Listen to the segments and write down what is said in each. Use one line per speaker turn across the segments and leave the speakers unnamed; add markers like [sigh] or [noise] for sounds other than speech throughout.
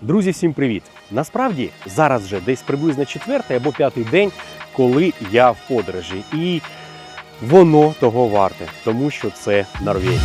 Друзі, всім привіт! Насправді зараз вже десь приблизно четвертий або п'ятий день, коли я в подорожі, і воно того варте, тому що це Норвегія.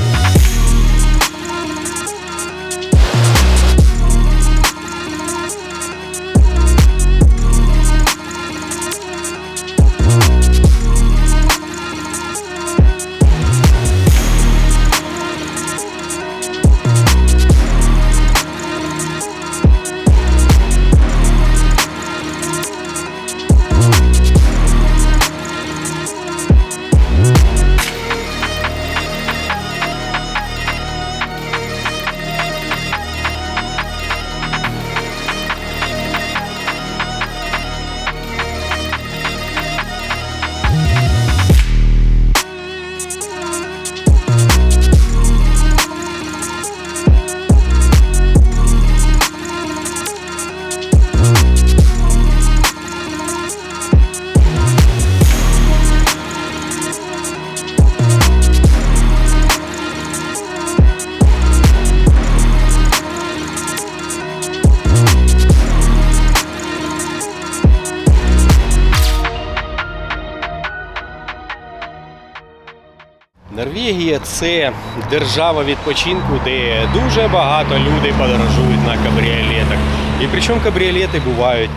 Це держава відпочинку, де дуже багато людей подорожують на кабріолетах. І причому кабріолети бувають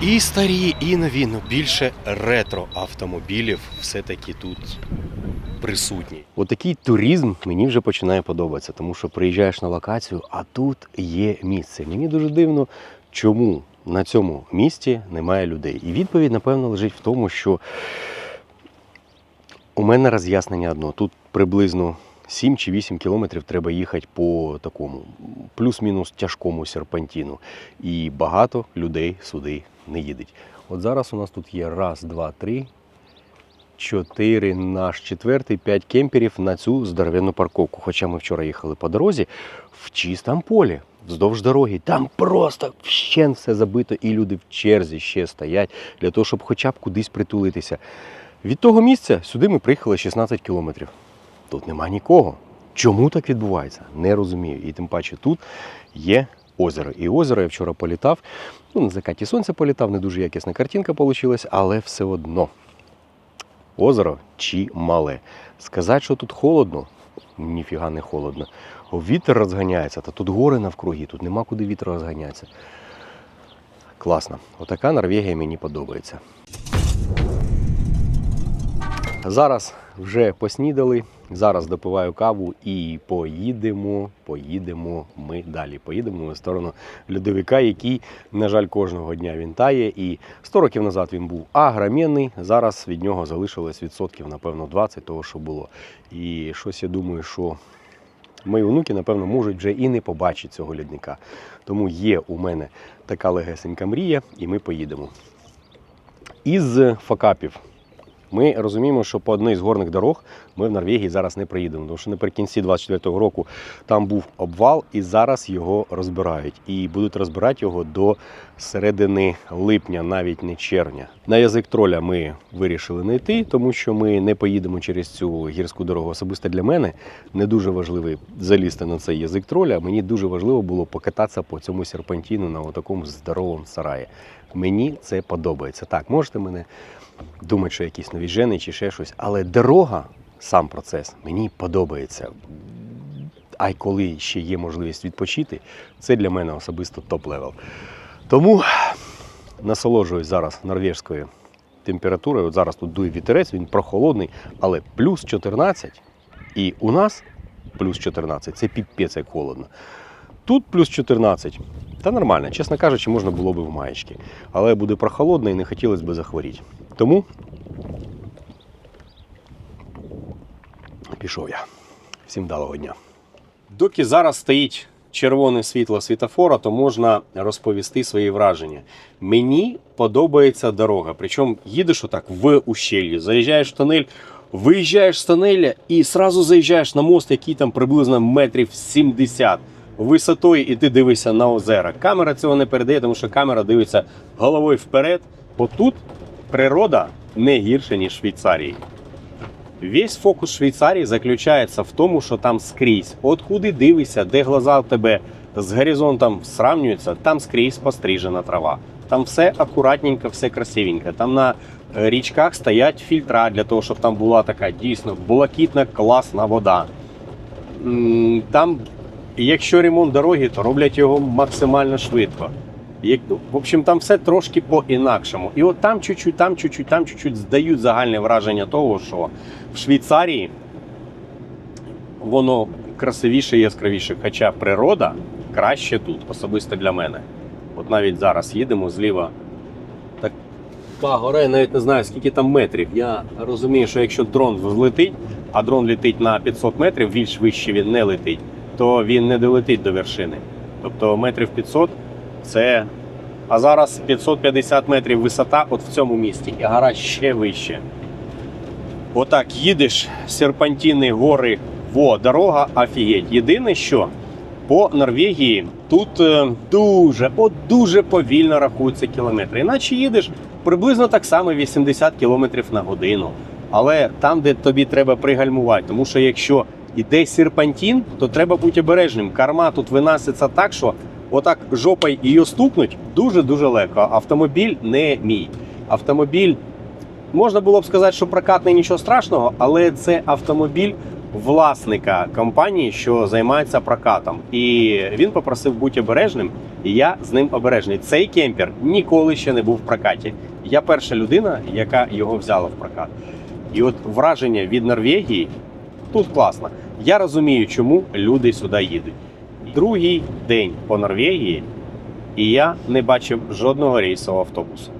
і старі, і нові, але більше ретро автомобілів все-таки тут присутні. Отакий туризм мені вже починає подобатися, тому що приїжджаєш на локацію, а тут є місце. Мені дуже дивно, чому на цьому місці немає людей. І відповідь, напевно, лежить в тому, що у мене роз'яснення одно. Тут приблизно 7 чи 8 кілометрів треба їхати по такому плюс-мінус тяжкому серпантіну. І багато людей сюди не їдуть. От зараз у нас тут є раз, два, три, чотири, наш четвертий, п'ять кемперів на цю здоровенну парковку. Хоча ми вчора їхали по дорозі в чистому полі. Вздовж дороги, там просто вщен все забито, і люди в черзі ще стоять для того, щоб хоча б кудись притулитися. Від того місця сюди ми приїхали 16 кілометрів. Тут нема нікого. Чому так відбувається? Не розумію. І тим паче тут є озеро. І озеро я вчора політав. Ну, на закаті сонця політав, не дуже якісна картинка вийшла, але все одно. Озеро чимале. Сказати, що тут холодно, ніфіга не холодно. Вітер розганяється, та тут гори навкруги, тут нема куди вітер розганятися. Класно. Отака Норвегія мені подобається. Зараз вже поснідали, зараз допиваю каву і поїдемо, поїдемо ми далі. Поїдемо в сторону льодовика, який, на жаль, кожного дня він тає. І 100 років назад він був агромінний, зараз від нього залишилось відсотків, напевно, 20 того, що було. І щось я думаю, що мої онуки, напевно, можуть вже і не побачити цього льодника. Тому є у мене така легесенька мрія, і ми поїдемо. Із факапів ми розуміємо, що по одній з горних дорог ми в Норвегії зараз не приїдемо, тому що наприкінці 24-го року там був обвал, і зараз його розбирають. І будуть розбирати його до середини липня, навіть не червня. На язик троля ми вирішили не йти, тому що ми не поїдемо через цю гірську дорогу. Особисто для мене не дуже важливо залізти на цей язик троля. Мені дуже важливо було покататися по цьому серпантіну на такому здоровому сараї. Мені це подобається. Так, можете мене думати, що якісь нові жени чи ще щось. Але дорога, сам процес, мені подобається. А й коли ще є можливість відпочити, це для мене особисто топ-левел. Тому насолоджуюсь зараз норвежською температурою. От зараз тут дує вітерець, він прохолодний, але плюс 14. І у нас плюс 14 це піпець як холодно. Тут плюс 14. Та нормально, чесно кажучи, можна було б в маєчки. Але буде прохолодно і не хотілося б захворіти. Тому пішов я. Всім вдалого дня. Доки зараз стоїть червоне світло світофора, то можна розповісти свої враження. Мені подобається дорога. Причому їдеш отак в ущелье, заїжджаєш в тунель, виїжджаєш з тунеля і сразу заїжджаєш на мост, який там приблизно метрів 70 висотою, і ти дивишся на озера. Камера цього не передає, тому що камера дивиться головою вперед. Бо тут природа не гірше, ніж Швейцарії. Весь фокус Швейцарії заключається в тому, що там скрізь, от куди дивишся, де глаза в тебе з горизонтом сравнюється, там скрізь пострижена трава. Там все акуратненько, все красивенько. Там на е, річках стоять фільтра для того, щоб там була така дійсно блакитна, класна вода. М, Якщо ремонт дороги, то роблять його максимально швидко. Як, ну, в общем, там все трошки по-інакшому. І от там чуть-чуть, там чуть-чуть, там чуть-чуть здають загальне враження того, що в Швейцарії воно красивіше і яскравіше. Хоча природа краще тут, особисто для мене. От навіть зараз їдемо зліва. Така гора, я навіть не знаю, скільки там метрів. Я розумію, що якщо дрон взлетить, а дрон летить на 500 метрів, більш вище він не летить, то він не долетить до вершини. Тобто метрів 500 це. А зараз 550 метрів висота от в цьому місті, і гора ще вище. Отак їдеш, серпантини, гори, во, дорога, офігеть. Єдине, що по Норвегії тут е, дуже, от дуже повільно рахуються кілометри. Іначе їдеш приблизно так само 80 кілометрів на годину. Але там, де тобі треба пригальмувати, тому що якщо йде серпантин, то треба бути обережним. Карма тут виноситься так, що отак жопою її стукнуть дуже-дуже легко. Автомобіль не мій. Автомобіль можна було б сказати, що прокатний нічого страшного, але це автомобіль власника компанії, що займається прокатом. І він попросив бути обережним, і я з ним обережний. Цей кемпер ніколи ще не був в прокаті. Я перша людина, яка його взяла в прокат. І от враження від Норвегії тут класно. Я розумію, чому люди сюди їдуть. Другий день по Норвегії, і я не бачив жодного рейсового автобуса.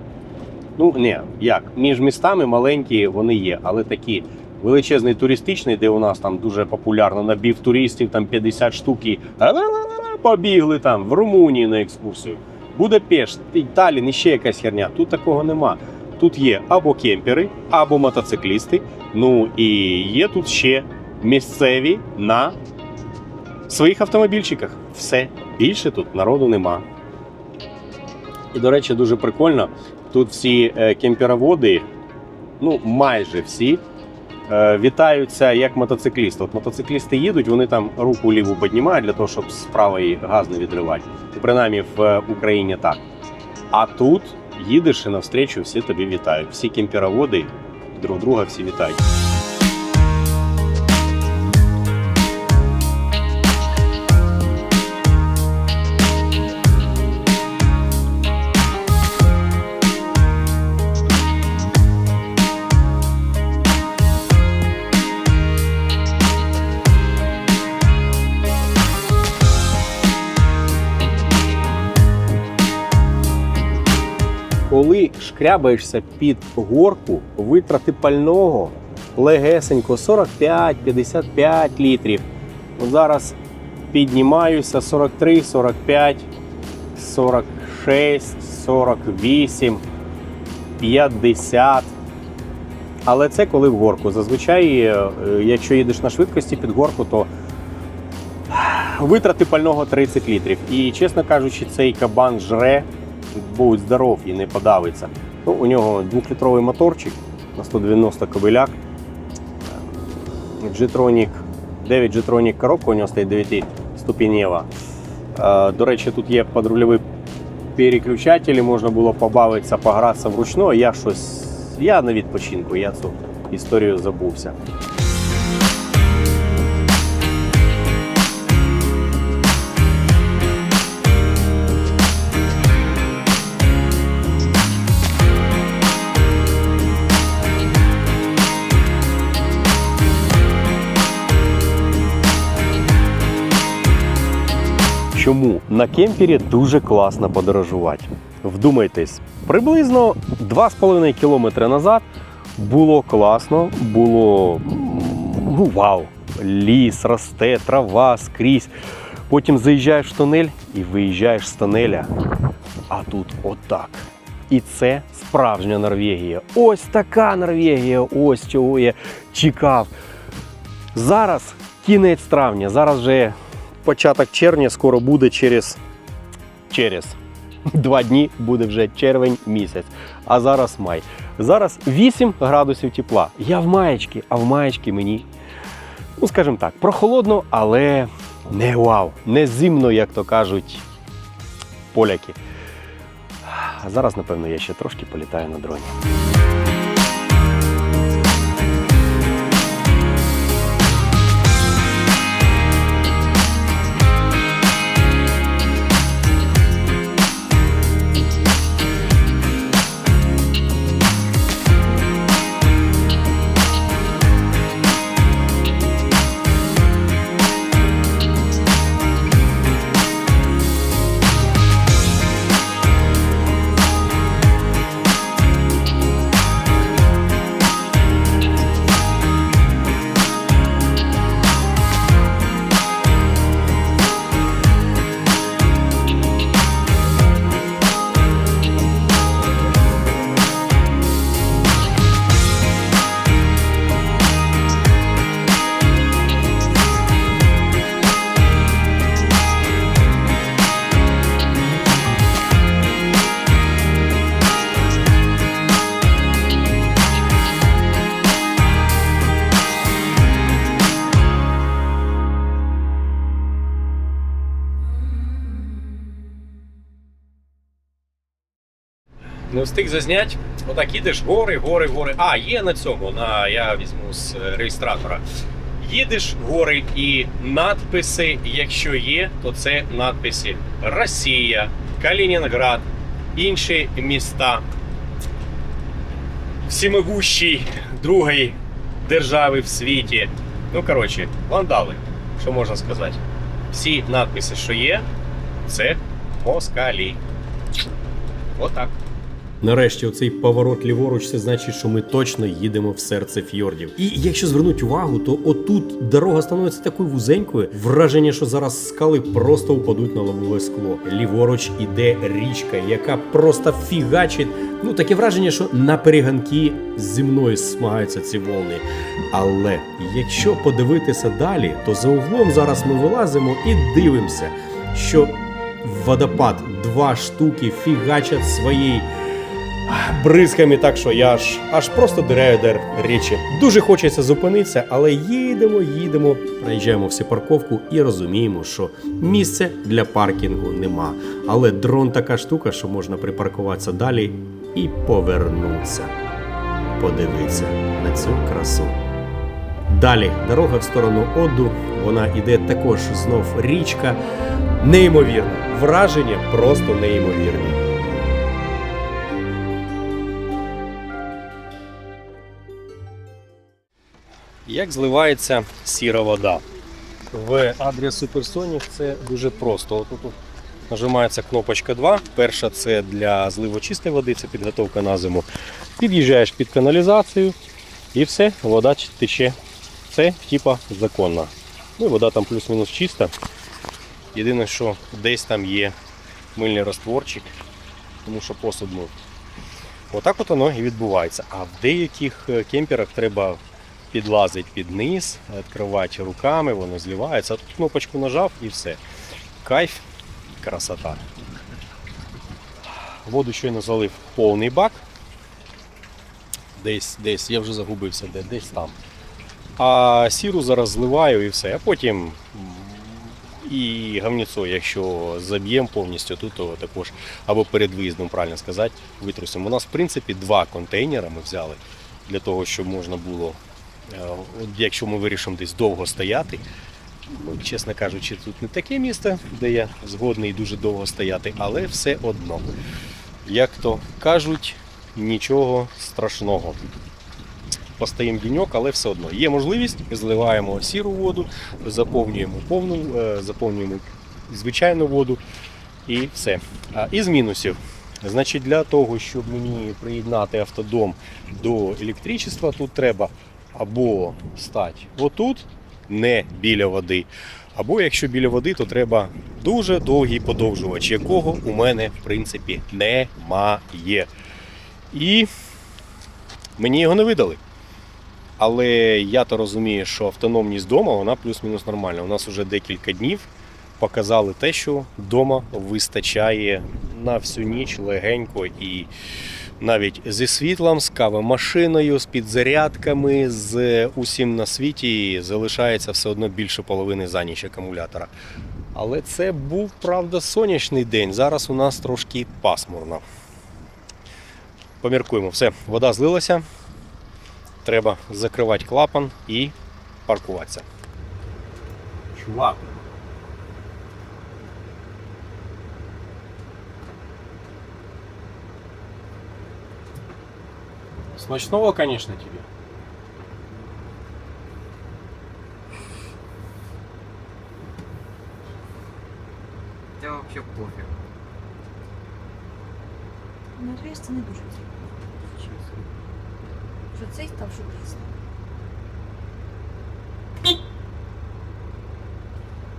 Ну, не, як, між містами маленькі вони є, але такі величезний туристичний, де у нас там дуже популярно набів туристів, там 50 штук і побігли там в Румунії на екскурсію. Будапешт, Талін, і ще якась херня. Тут такого нема. Тут є або кемпери, або мотоциклісти. Ну і є тут ще місцеві на своїх автомобільчиках. Все більше тут народу нема. І, до речі, дуже прикольно. Тут всі е, кемпероводи, ну майже всі, е, вітаються як мотоциклісти. От мотоциклісти їдуть, вони там руку ліву піднімають для того, щоб з правої газ не відривати. Принаймні в е, Україні так. А тут їдеш і навстрічу всі тобі вітають. Всі кемпероводи друг друга всі вітають. Коли шкрябаєшся під горку, витрати пального легесенько 45-55 літрів. Зараз піднімаюся 43, 45, 46, 48, 50. Але це коли в горку. Зазвичай, е, якщо їдеш на швидкості під горку, то витрати пального 30 літрів. І, чесно кажучи, цей кабан жре, будь здоров і не подавиться. Ну, у нього двохлітровий моторчик на 190 кобиляк. G-Tronic, 9 G-Tronic коробка, у нього стоїть 9 ступенєва. Е, До речі, тут є подрульові переключателі, можна було побавитися, погратися вручну. Я щось. Я на відпочинку, я цю історію забувся. Чому на кемпері дуже класно подорожувати? Вдумайтесь, приблизно 2,5 кілометри назад було класно, було ну, вау! Ліс, росте, трава скрізь. Потім заїжджаєш в тунель і виїжджаєш з тунеля. А тут отак. І це справжня Норвегія. Ось така Норвегія, ось чого я чекав. Зараз кінець травня, зараз вже початок червня, скоро буде через, через [laughs] два дні буде вже червень місяць. А зараз май. Зараз 8 градусів тепла. Я в маєчки, а в маєчки мені, ну скажімо так, прохолодно, але не вау, не зимно, як то кажуть поляки. А зараз, напевно, я ще трошки політаю на дроні. Встиг зазнять. Отак їдеш гори, гори, гори. А, є на цьому. На, я візьму з е, реєстратора. Їдеш гори і надписи, якщо є, то це надписи Росія, Калінінград, інші міста. Всемогущій другої держави в світі. Ну, коротше, вандали, що можна сказати. Всі надписи, що є, це москалі. Отак.
Нарешті, оцей поворот ліворуч, це значить, що ми точно їдемо в серце фьордів. І якщо звернути увагу, то отут дорога становиться такою вузенькою. Враження, що зараз скали просто впадуть на лобове скло. Ліворуч іде річка, яка просто фігачить. Ну таке враження, що на перегонки зі мною смагаються ці волни. Але якщо подивитися далі, то за углом зараз ми вилазимо і дивимося, що водопад два штуки фігачать своєї бризками, так що я аж аж просто дираю дер річі. Дуже хочеться зупинитися, але їдемо, їдемо, проїжджаємо всю парковку і розуміємо, що місця для паркінгу нема. Але дрон така штука, що можна припаркуватися далі і повернутися. Подивитися на цю красу. Далі дорога в сторону Одду, вона іде також знов річка. Неймовірно, враження просто неймовірні.
Як зливається сіра вода? В адрес Supersonic це дуже просто. От тут нажимається кнопочка 2. Перша це для зливу чистої води, це підготовка на зиму. Під'їжджаєш під каналізацію і все, вода тече. Це типа законно. Ну і вода там плюс-мінус чиста. Єдине, що десь там є мильний розтворчик, тому що посуд мив. Отак от воно і відбувається. А в деяких е, кемперах треба підлазить під низ, відкривати руками, воно зливається. Тут кнопочку нажав і все. Кайф, красота. Воду щойно залив повний бак. Десь, десь, я вже загубився, де, десь там. А сіру зараз зливаю і все. А потім і гавніцо, якщо заб'ємо повністю, тут то також або перед виїздом, правильно сказати, витрусимо. У нас, в принципі, два контейнера ми взяли для того, щоб можна було от Якщо ми вирішимо десь довго стояти, ну, чесно кажучи, тут не таке місце, де я згодний дуже довго стояти, але все одно. Як то кажуть, нічого страшного. Постоїмо діньок, але все одно. Є можливість, зливаємо сіру воду, заповнюємо повну, е, заповнюємо звичайну воду і все. Із мінусів. Значить, для того, щоб мені приєднати автодом до електричества, тут треба або стати отут, не біля води. Або якщо біля води, то треба дуже довгий подовжувач, якого у мене в принципі немає. І мені його не видали. Але я то розумію, що автономність вдома вона плюс-мінус нормальна. У нас вже декілька днів показали те, що вдома вистачає на всю ніч легенько і навіть зі світлом, з кавомашиною, з підзарядками, з усім на світі залишається все одно більше половини за ніч акумулятора. Але це був, правда, сонячний день. Зараз у нас трошки пасмурно. Поміркуємо, все, вода злилася. Треба закривати клапан і паркуватися. Чувак. Смачного, конечно, тебе.
Це вообще пофіг.
Надіюсь, це не дуже чесно. Що цей став, що пізно.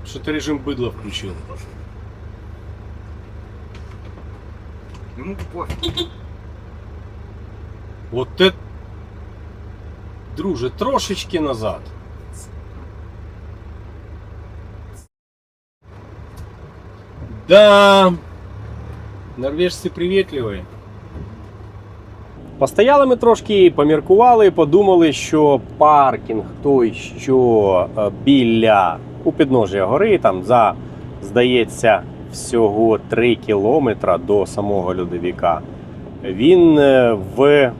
Що ти режим бидла включив?
Йому пофіг.
Вот це... Друже, трошечки назад. Да. Норвежці привітливі. Постояли ми трошки, поміркували, подумали, що паркінг той, що е, біля у підножия гори, там за, здається, всього 3 кілометра до самого льодовика. Він е, в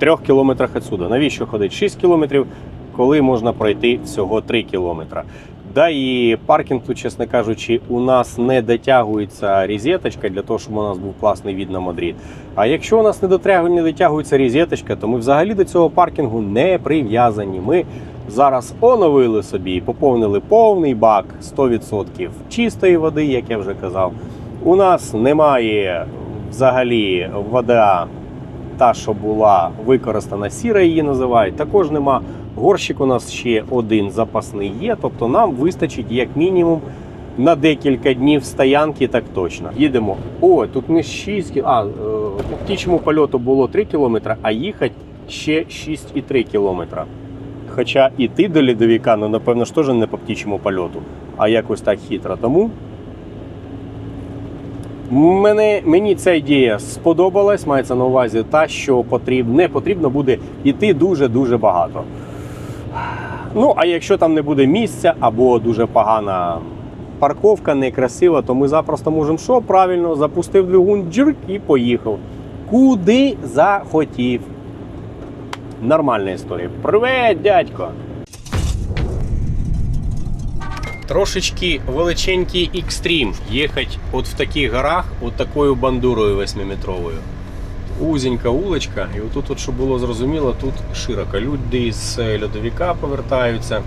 3 кілометрах відсюди. Навіщо ходить 6 кілометрів, коли можна пройти всього 3 кілометра? Да і паркінг тут, чесно кажучи, у нас не дотягується розеточка для того, щоб у нас був класний від на Мадрид. А якщо у нас не дотягується розеточка, то ми взагалі до цього паркінгу не прив'язані. Ми зараз оновили собі і поповнили повний бак 100% чистої води, як я вже казав. У нас немає взагалі вода, та, що була використана сіра, її називають. Також нема. Горщик у нас ще один запасний є, тобто нам вистачить як мінімум на декілька днів стоянки, так точно. Їдемо. О, тут не 6 кі- А, е, по птічому польоту було 3 кілометри, а їхати ще 6,3 кілометра. Хоча іти до лідовіка, ну напевно ж теж не по птічому польоту, а якось так хитро. Тому Мене, мені ця ідея сподобалась, мається на увазі та, що потрібно, не потрібно буде йти дуже-дуже багато. Ну, а якщо там не буде місця або дуже погана парковка, некрасива, то ми запросто можемо що? Правильно, запустив двигун джирк і поїхав. Куди захотів. Нормальна історія. Привет, дядько! Трошечки величенький екстрім. Їхати от в таких горах, от такою бандурою 8-метровою. Узенька улочка, і отут, от, щоб було зрозуміло, тут широко. Люди з льодовика повертаються,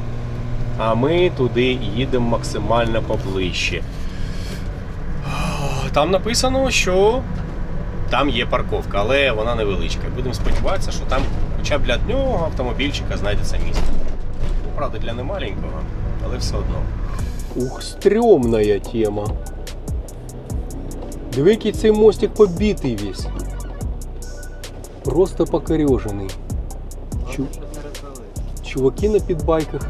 а ми туди їдемо максимально поближче. Там написано, що там є парковка, але вона невеличка. Будемо сподіватися, що там хоча б для одного автомобільчика знайдеться місце. Правда, для немаленького, але все одно. Ух, стрьомная тема. Диви, який цей мостик побитий весь. Просто покорежений. Чу... Чуваки на підбайках.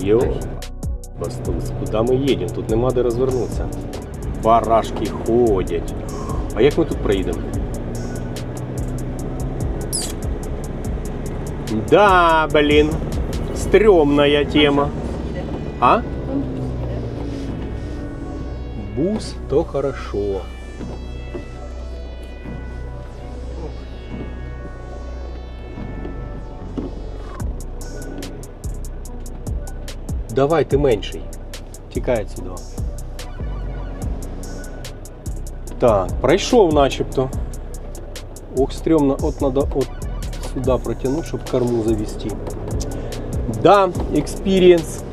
Йо. Бастус, куди ми їдемо? Тут нема де розвернутися. Барашки ходять. А як ми тут проїдемо? Да, блін. Стрьомная тема. А? Бус то хорошо. Давай ти менший. Тікай сюди. Так, пройшов начебто. Ох, стрьомно, от надо от сюди протягнути, щоб корму завести. Да, experience.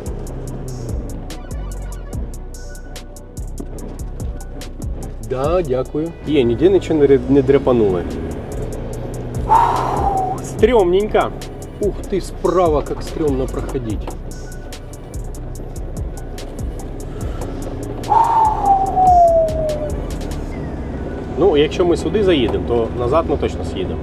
Да, дякую. Є, ніде нічого не, ре- не дряпанули. Стрёмненько. Ух ты, справа как стрёмно проходить. Ну, якщо ми сюди заїдемо, то назад ми точно з'їдемо.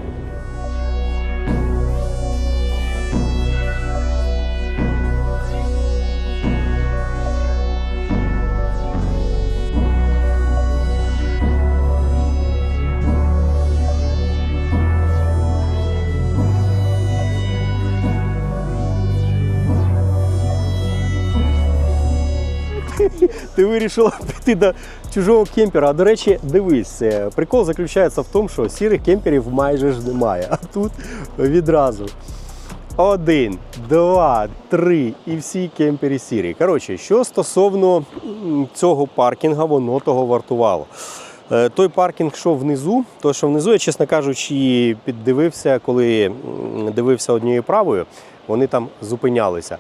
Ти вирішила [laughs] піти до чужого кемпера. А до речі, дивись, е, прикол заключається в тому, що сірих кемперів майже ж немає. А тут відразу. Один, два, три і всі кемпері сірі. Коротше, що стосовно цього паркінга, воно того вартувало. Е, Той паркінг, що внизу, то що внизу, я, чесно кажучи, піддивився, коли дивився однією правою, вони там зупинялися.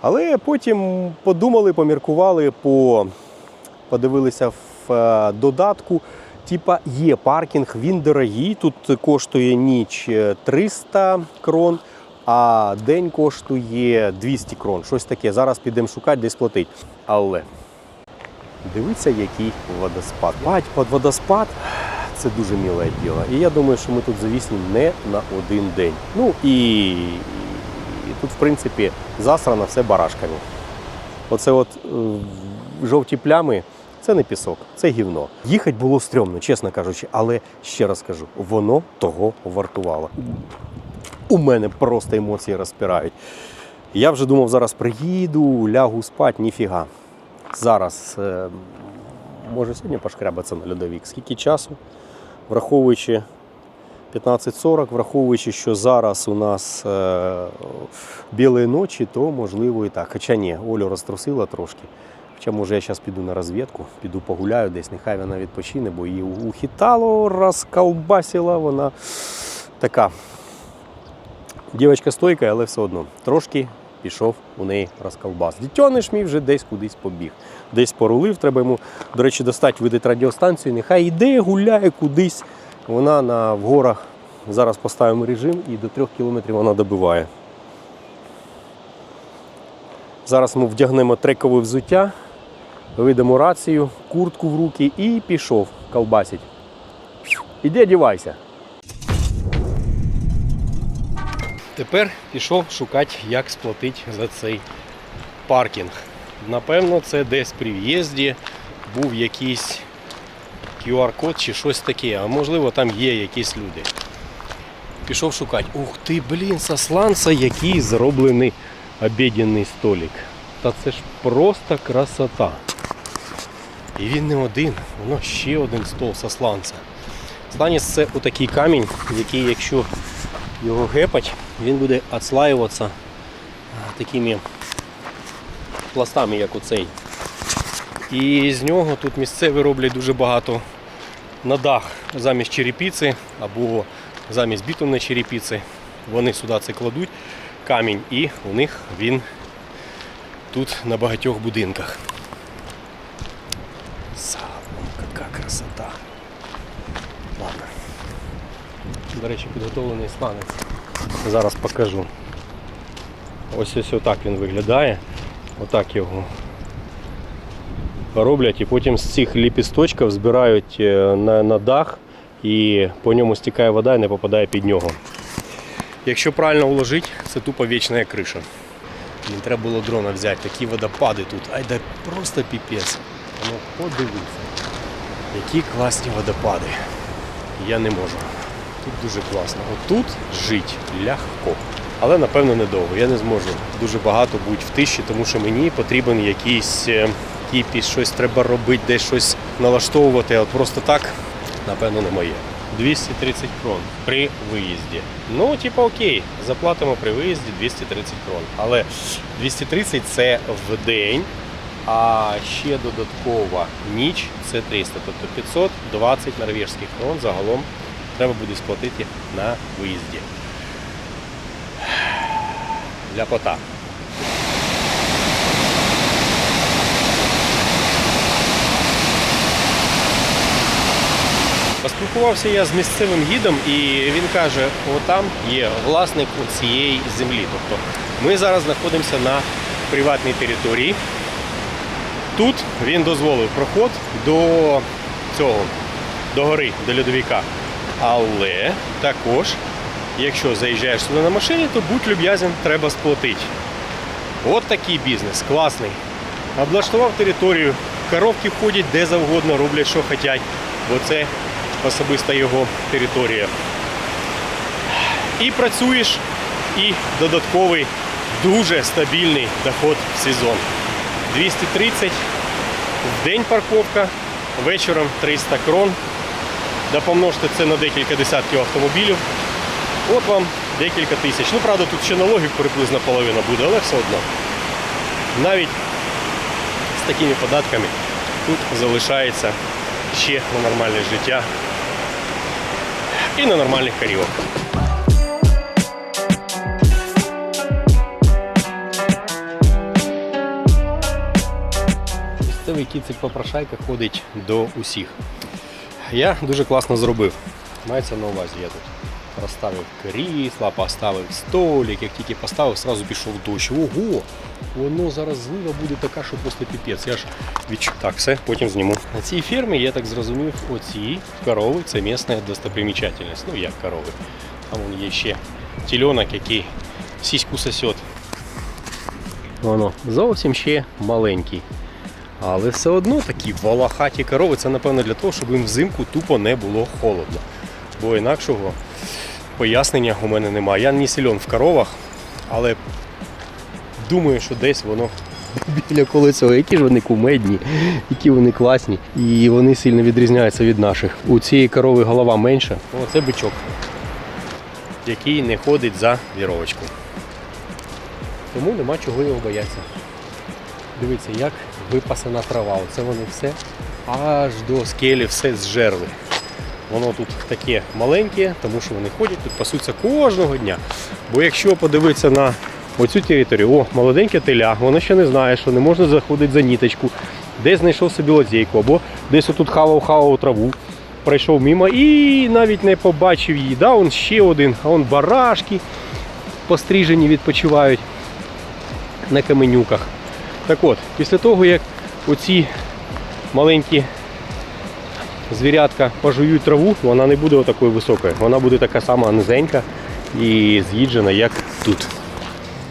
Але потім подумали, поміркували, по... подивилися в е, додатку. Типа є паркінг, він дорогий. Тут коштує ніч е, 300 крон, а день коштує 200 крон. Щось таке. Зараз підемо шукати, десь платить. Але дивіться, який водоспад. Бать, під водоспад це дуже міле діло. І я думаю, що ми тут завісні не на один день. Ну і, і тут, в принципі, засрано все барашками. Оце от е, жовті плями. Це не пісок, це гівно. Їхати було стрьомно, чесно кажучи, але ще раз кажу, воно того вартувало. У мене просто емоції розпирають. Я вже думав, зараз приїду, лягу спати, ніфіга. Зараз, е, може, сьогодні пошкрябатися на льодовік. Скільки часу? Враховуючи 15.40, враховуючи, що зараз у нас е, білої ночі, то можливо і так. Хоча ні, Олю розтрусила трошки. Хоча, може, я зараз піду на розвідку, піду погуляю десь, нехай вона відпочине, бо її ухитало, розколбасила, вона така. Дівчинка стойка, але все одно трошки пішов у неї розколбас. Дітьониш мій вже десь кудись побіг. Десь порулив, треба йому, до речі, достати, видати радіостанцію, нехай йде, гуляє кудись. Вона на, в горах. Зараз поставимо режим і до трьох кілометрів вона добиває. Зараз ми вдягнемо трекове взуття, вийдемо рацію, куртку в руки і пішов колбасить. Іди одівайся. Тепер пішов шукати, як сплатити за цей паркінг. Напевно, це десь при в'їзді був якийсь QR-код чи щось таке, а можливо там є якісь люди. Пішов шукати. Ух ти, блін, со сланца який зроблений обіденний столик. Та це ж просто красота. І він не один, воно ще один стол со сланця. Сланець це отакий камінь, який, якщо його гепать, він буде відслаюватися такими пластами, як оцей. І з нього тут місцеві роблять дуже багато на дах замість черепіці або замість бітумної черепіці. Вони сюди це кладуть камінь і у них він тут на багатьох будинках. Салон, яка красота. Ладно. До речі, підготовлений сланець. Зараз покажу. Ось ось отак він виглядає. Отак його роблять і потім з цих ліпісточків збирають е, на, на дах і по ньому стікає вода і не попадає під нього. Якщо правильно уложити, це тупо вічна криша. Мені треба було дрона взяти, такі водопади тут. Ай да просто піпець. Ну подивіться. Які класні водопади. Я не можу. Тут дуже класно. Отут жить легко. Але напевно недовго. Я не зможу дуже багато бути в тиші, тому що мені потрібен якийсь кіпіш, щось треба робити, десь щось налаштовувати. А просто так, напевно, не моє. 230 крон при виїзді. Ну, типу, окей, заплатимо при виїзді 230 крон. Але 230 це в день, а ще додаткова ніч це 300, тобто 520 норвежських крон загалом треба буде сплатити на виїзді. Ляпота. Поспілкувався я з місцевим гідом, і він каже: отам є власник цієї землі. Тобто ми зараз знаходимося на приватній території. Тут він дозволив проход до цього, до гори, до льодовика. Але також, якщо заїжджаєш сюди на машині, то будь люб'язен, треба сплатити. От такий бізнес, класний. Облаштував територію, коровки ходять де завгодно, роблять, що хочуть, бо це особиста його територія. І працюєш, і додатковий дуже стабільний доход в сезон. 230 в день парковка, вечором 300 крон. Да помножте це на декілька десятків автомобілів. От вам декілька тисяч. Ну, правда, тут ще налогів приблизно половина буде, але все одно. Навіть з такими податками тут залишається ще на нормальне життя і на нормальних карівок. Місцевий кіцик попрошайка ходить до усіх. Я дуже класно зробив. Мається на увазі, я тут розставив крісла, поставив столик, як тільки поставив, одразу пішов дощ. Ого! Воно зараз злива буде така, що просто піпець. Я ж відчув. Так, все, потім зніму. На цій фермі, я так зрозумів, оці корови це місна достопримічательність. Ну як корови. Там вон є ще тільонок, який сіську сосет. Воно зовсім ще маленький. Але все одно такі волохаті корови, це напевно для того, щоб їм взимку тупо не було холодно. Бо інакшого пояснення у мене немає. Я не сильон в коровах, але думаю, що десь воно біля колесо. Які ж вони кумедні, які вони класні. І вони сильно відрізняються від наших. У цієї корови голова менша. О, це бичок, який не ходить за віровочку. Тому нема чого його боятися. Дивіться, як випасана трава. Оце вони все аж до скелі все зжерли. Воно тут таке маленьке, тому що вони ходять, тут пасуться кожного дня. Бо якщо подивитися на оцю територію, о, молоденьке теля, воно ще не знає, що не можна заходити за ніточку, десь знайшов собі лазейку, або десь отут хавав-хавав траву, пройшов мимо і навіть не побачив її. Да, он ще один, а он барашки пострижені відпочивають на каменюках. Так от, після того, як оці маленькі звірятка пожують траву, вона не буде отакою високою. Вона буде така сама низенька і з'їджена, як тут.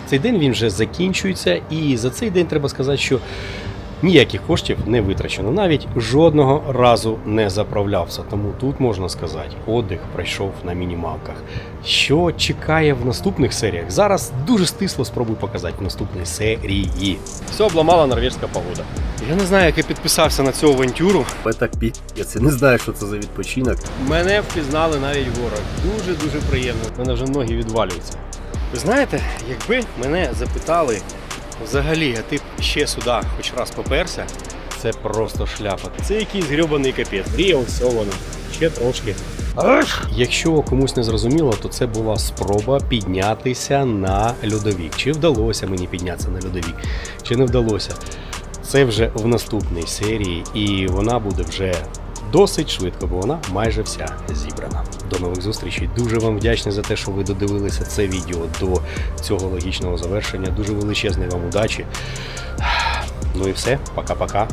Цей день він вже закінчується, і за цей день треба сказати, що ніяких коштів не витрачено. Навіть жодного разу не заправлявся. Тому тут можна сказати, отдих пройшов на мінімалках. Що чекає в наступних серіях? Зараз дуже стисло спробую показати в наступній серії. Все обламала норвежська погода. Я не знаю, як я підписався на цю авантюру. Так я не знаю, що це за відпочинок. Мене впізнали навіть в горах. Дуже дуже приємно. У мене вже ноги відвалюються. Ви знаєте, якби мене запитали взагалі, а ти б ще сюди хоч раз поперся, це просто шляпа. Це якийсь грьобаний капець. Мрія, воно. Ще трошки. Якщо комусь не зрозуміло, то це була спроба піднятися на льодовік. Чи вдалося мені піднятися на льодовік, чи не вдалося. Це вже в наступній серії, і вона буде вже досить швидко, бо вона майже вся зібрана. До нових зустрічей. Дуже вам вдячний за те, що ви додивилися це відео до цього логічного завершення. Дуже величезної вам удачі. Ну і все, пока-пока.